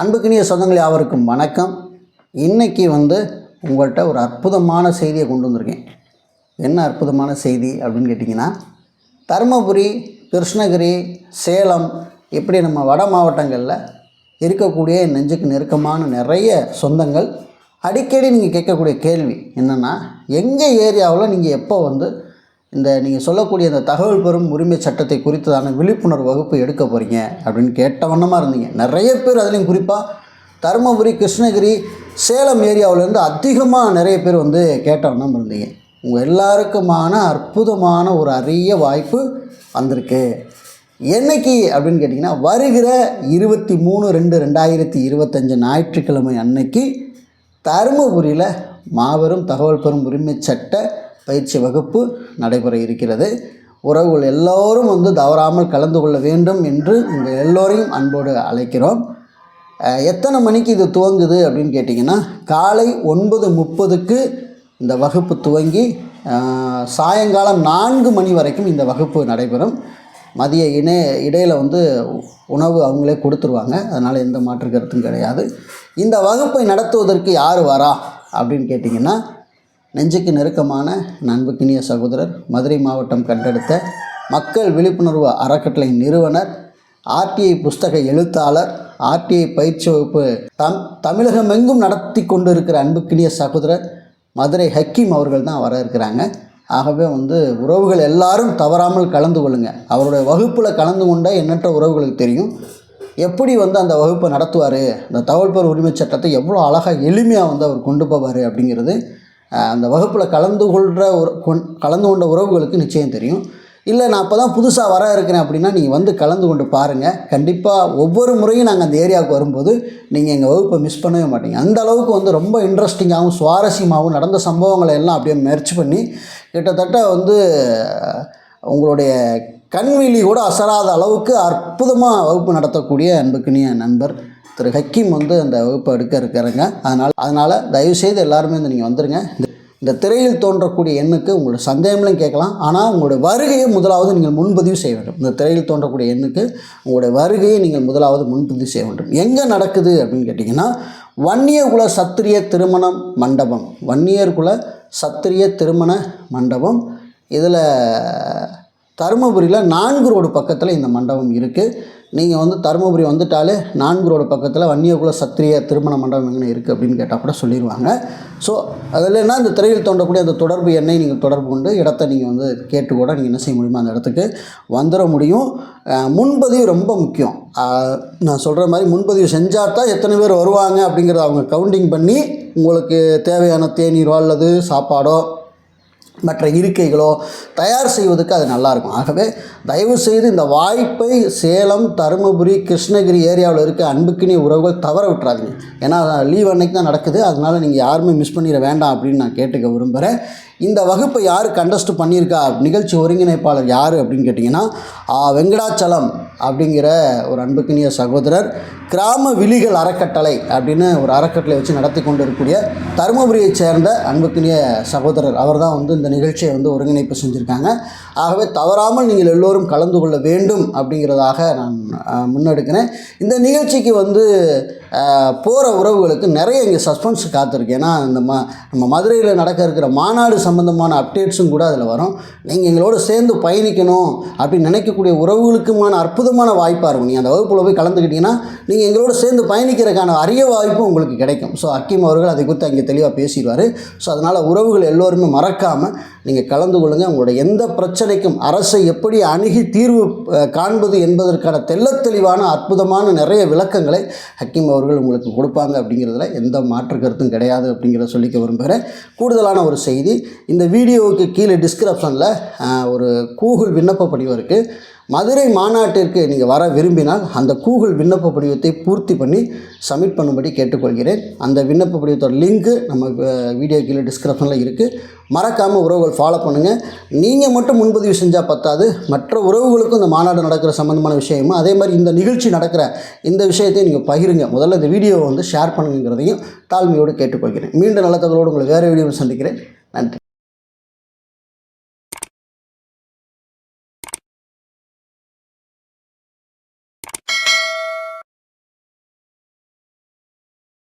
அன்புக்கினிய சொந்தங்கள் யாவருக்கும் வணக்கம். இன்றைக்கி வந்து உங்கள்கிட்ட ஒரு அற்புதமான செய்தியை கொண்டு வந்திருக்கேன். என்ன அற்புதமான செய்தி அப்படின்னு கேட்டிங்கன்னா தருமபுரி கிருஷ்ணகிரி சேலம் இப்படி நம்ம வட மாவட்டங்களில் இருக்கக்கூடிய நெஞ்சுக்கு நெருக்கமான நிறைய சொந்தங்கள் அடிக்கடி நீங்கள் கேட்கக்கூடிய கேள்வி என்னென்னா எங்கள் ஏரியாவில் நீங்கள் எப்போ வந்து இந்த நீங்கள் சொல்லக்கூடிய இந்த தகவல் பெறும் உரிமை சட்டத்தை குறித்ததான விழிப்புணர்வு வகுப்பு எடுக்க போகிறீங்க அப்படின்னு கேட்ட வண்ணமாக இருந்தீங்க. நிறைய பேர் அதுலேயும் குறிப்பாக தருமபுரி கிருஷ்ணகிரி சேலம் ஏரியாவிலேருந்து அதிகமாக நிறைய பேர் வந்து கேட்ட வண்ணம் இருந்தீங்க. உங்கள் எல்லாருக்குமான அற்புதமான ஒரு அரிய வாய்ப்பு வந்திருக்கு. என்னைக்கு அப்படின்னு கேட்டிங்கன்னா வருகிற இருபத்தி மூணு ரெண்டு ரெண்டாயிரத்தி இருபத்தஞ்சு ஞாயிற்றுக்கிழமை அன்னைக்கு தருமபுரியில் மாபெரும் தகவல் பெறும் உரிமை சட்ட பயிற்சி வகுப்பு நடைபெற இருக்கிறது. உறவுகள் எல்லோரும் வந்து தவறாமல் கலந்து கொள்ள வேண்டும் என்று உங்கள் எல்லோரையும் அன்போடு அழைக்கிறோம். எத்தனை மணிக்கு இது துவங்குது அப்படின்னு கேட்டிங்கன்னா காலை ஒன்பது முப்பதுக்கு இந்த வகுப்பு துவங்கி சாயங்காலம் நான்கு மணி வரைக்கும் இந்த வகுப்பு நடைபெறும். மதிய இணை இடையில் வந்து உணவு அவங்களே கொடுத்துருவாங்க. அதனால் எந்த மாற்று கருத்தும் கிடையாது. இந்த வகுப்பை நடத்துவதற்கு யார் வரா அப்படின்னு கேட்டிங்கன்னா நெஞ்சுக்கு நெருக்கமான நண்புக்கினிய சகோதரர் மதுரை மாவட்டம் கண்டெடுத்த மக்கள் விழிப்புணர்வு அறக்கட்டளை நிறுவனர் ஆர்டிஐ புஸ்தக எழுத்தாளர் ஆர்டிஐ பயிற்சி வகுப்பு தம் தமிழகமெங்கும் நடத்தி கொண்டு இருக்கிற அன்புக்கினிய சகோதரர் மதுரை ஹக்கீம் அவர்கள் தான் வர இருக்கிறாங்க. ஆகவே வந்து உறவுகள் எல்லாரும் தவறாமல் கலந்து கொள்ளுங்கள் அவருடைய வகுப்பில் கலந்து கொண்ட எண்ணற்ற உறவுகளுக்கு தெரியும். எப்படி வந்து அந்த வகுப்பை நடத்துவார்? இந்த தகவல் பெற உரிமை சட்டத்தை எவ்வளோ அழகாக எளிமையாக வந்து அவர் கொண்டு போவார் அப்படிங்கிறது அந்த வகுப்பில் கலந்து கொள்கிற ஒரு கொண் கலந்து கொண்ட உறவுகளுக்கு நிச்சயம் தெரியும். இல்லை நான் இப்போ தான் புதுசாக வர இருக்கிறேன் அப்படின்னா நீங்கள் வந்து கலந்து கொண்டு பாருங்கள் கண்டிப்பாக ஒவ்வொரு முறையும் நாங்கள் அந்த ஏரியாவுக்கு வரும்போது நீங்கள் எங்கள் வகுப்பை மிஸ் பண்ணவே மாட்டீங்க. அந்த அளவுக்கு வந்து ரொம்ப இன்ட்ரெஸ்டிங்காகவும் சுவாரஸ்யமாகவும் நடந்த சம்பவங்களை எல்லாம் அப்படியே முயற்சி பண்ணி கிட்டத்தட்ட வந்து உங்களுடைய கண்விழி கூட அசராத அளவுக்கு அற்புதமாக வகுப்பு நடத்தக்கூடிய அன்புக்குனிய நண்பர் திரு ஹக்கீம் வந்து அந்த வகுப்பை எடுக்க இருக்கிறாங்க. அதனால் அதனால் தயவுசெய்து எல்லாருமே வந்து நீங்கள் வந்துடுங்க இந்த இந்த திரையில் தோன்றக்கூடிய எண்ணுக்கு உங்களோட சந்தேகங்களும் கேட்கலாம். ஆனால் உங்களுடைய வருகையை முதலாவது நீங்கள் முன்பதிவு செய்ய வேண்டும். இந்த திரையில் தோன்றக்கூடிய எண்ணுக்கு உங்களுடைய வருகையை நீங்கள் முதலாவது முன்பதிவு செய்ய வேண்டும். எங்கே நடக்குது அப்படின்னு கேட்டிங்கன்னா வன்னியகுல சத்திரிய திருமணம் மண்டபம். வன்னியர்குல சத்திரிய திருமண மண்டபம். இதில் தருமபுரியில் நான்கு ரோடு பக்கத்தில் இந்த மண்டபம் இருக்குது நீங்கள் வந்து தருமபுரி வந்துட்டாலே நான்கு ரோடு பக்கத்தில் வன்னியகுல சத்திரிய திருமண மண்டபம் எங்கே இருக்குது அப்படின்னு கேட்டால் கூட சொல்லிடுவாங்க ஸோ அதில் இந்த திரையில் தோண்டக்கூடிய அந்த தொடர்பு எண்ணை நீங்கள் தொடர்பு கொண்டு இடத்த நீங்கள் வந்து கேட்டு கூட நீங்கள் என்ன செய்ய முடியுமோ அந்த இடத்துக்கு வந்துட முடியும். முன்பதிவு ரொம்ப முக்கியம். நான் சொல்கிற மாதிரி முன்பதிவு செஞ்சால் தான் எத்தனை பேர் வருவாங்க அப்படிங்கிறத அவங்க கவுண்டிங் பண்ணி உங்களுக்கு தேவையான தேநீரோ அல்லது சாப்பாடோ மற்ற இருக்கைகளோ தயார் செய்வதற்கு அது நல்லாயிருக்கும். ஆகவே தயவு செய்து இந்த வாய்ப்பை சேலம் தருமபுரி கிருஷ்ணகிரி ஏரியாவில் இருக்க அன்புக்குனே உறவுகள் தவற விட்டுறாதீங்க. ஏன்னா லீவ் அன்னைக்கு தான் நடக்குது. அதனால் நீங்கள் யாருமே மிஸ் பண்ணிட வேண்டாம் அப்படின்னு நான் கேட்டுக்க விரும்புகிறேன் இந்த வகுப்பை யார் கண்டஸ்ட் பண்ணியிருக்கா? நிகழ்ச்சி ஒருங்கிணைப்பாளர் யார் அப்படின்னு கேட்டிங்கன்னா வெங்கடாச்சலம் அப்படிங்கிற ஒரு அன்புக்கினிய சகோதரர் கிராம விழிகள் அறக்கட்டளை அப்படின்னு ஒரு அறக்கட்டளை வச்சு நடத்தி கொண்டு இருக்கக்கூடிய தருமபுரியைச் சேர்ந்த அன்புக்கினிய சகோதரர். அவர் தான் வந்து இந்த நிகழ்ச்சியை வந்து ஒருங்கிணைப்பு செஞ்சுருக்காங்க. ஆகவே தவறாமல் நீங்கள் எல்லோரும் கலந்து கொள்ள வேண்டும் அப்படிங்கிறதாக நான் முன்னெடுக்கிறேன். இந்த நிகழ்ச்சிக்கு வந்து போகிற உறவுகளுக்கு நிறைய இங்கே சஸ்பென்ஸ் காத்திருக்கு. ஏன்னா இந்த ம நம்ம மதுரையில் நடக்க இருக்கிற மாநாடு சம்பந்தமான அப்டேட்ஸும் கூட அதில் வரும். நீங்கள் எங்களோட சேர்ந்து பயணிக்கணும் அப்படின்னு நினைக்கக்கூடிய உறவுகளுக்குமான அற்புதமான வாய்ப்பாக இருக்கும். நீங்கள் அந்த வகுப்பில் போய் கலந்துக்கிட்டீங்கன்னா நீங்கள் எங்களோட சேர்ந்து பயணிக்கிறதுக்கான அரிய வாய்ப்பும் உங்களுக்கு கிடைக்கும். ஸோ அக்கீம் அவர்கள் அதை குறித்து அங்கே தெளிவாக பேசிடுவார். ஸோ அதனால் உறவுகள் எல்லோருமே மறக்காமல் நீங்கள் கலந்து கொள்ளுங்கள் உங்களோட எந்த பிரச்சனைக்கும் அரசை எப்படி அணுகி தீர்வு காண்பது என்பதற்கான தெள்ளத் தெளிவான அற்புதமான நிறைய விளக்கங்களை ஹக்கீம் அவர்கள் உங்களுக்கு கொடுப்பாங்க அப்படிங்கிறதுல எந்த மாற்று கருத்தும் கிடையாது அப்படிங்கிறத சொல்லிக்க விரும்புகிறேன் கூடுதலான ஒரு செய்தி இந்த வீடியோவுக்கு கீழே டிஸ்கிரிப்ஷனில் ஒரு கூகுள் விண்ணப்ப படிவம் இருக்குது மதுரை மாநாட்டிற்கு நீங்கள் வர விரும்பினால் அந்த கூகுள் விண்ணப்ப படிவத்தை பூர்த்தி பண்ணி சப்மிட் பண்ணும்படி கேட்டுக்கொள்கிறேன். அந்த விண்ணப்ப படிவத்தோட லிங்க்கு நம்ம வீடியோ கீழே டிஸ்கிரிப்ஷனில் இருக்குது மறக்காமல் உறவுகள் ஃபாலோ பண்ணுங்கள் நீங்கள் மட்டும் முன்பதிவு செஞ்சால் பத்தாது. மற்ற உறவுகளுக்கும் இந்த மாநாடு நடக்கிற சம்மந்தமான விஷயமும் அதே மாதிரி இந்த நிகழ்ச்சி நடக்கிற இந்த விஷயத்தையும் நீங்கள் பகிருங்க. முதல்ல இந்த வீடியோவை வந்து ஷேர் பண்ணுங்கிறதையும் தாழ்மையோடு கேட்டுக்கொள்கிறேன். மீண்டும் நல்ல தகவலோடு உங்களை வேறு வீடியோவில் சந்திக்கிறேன். நன்றி.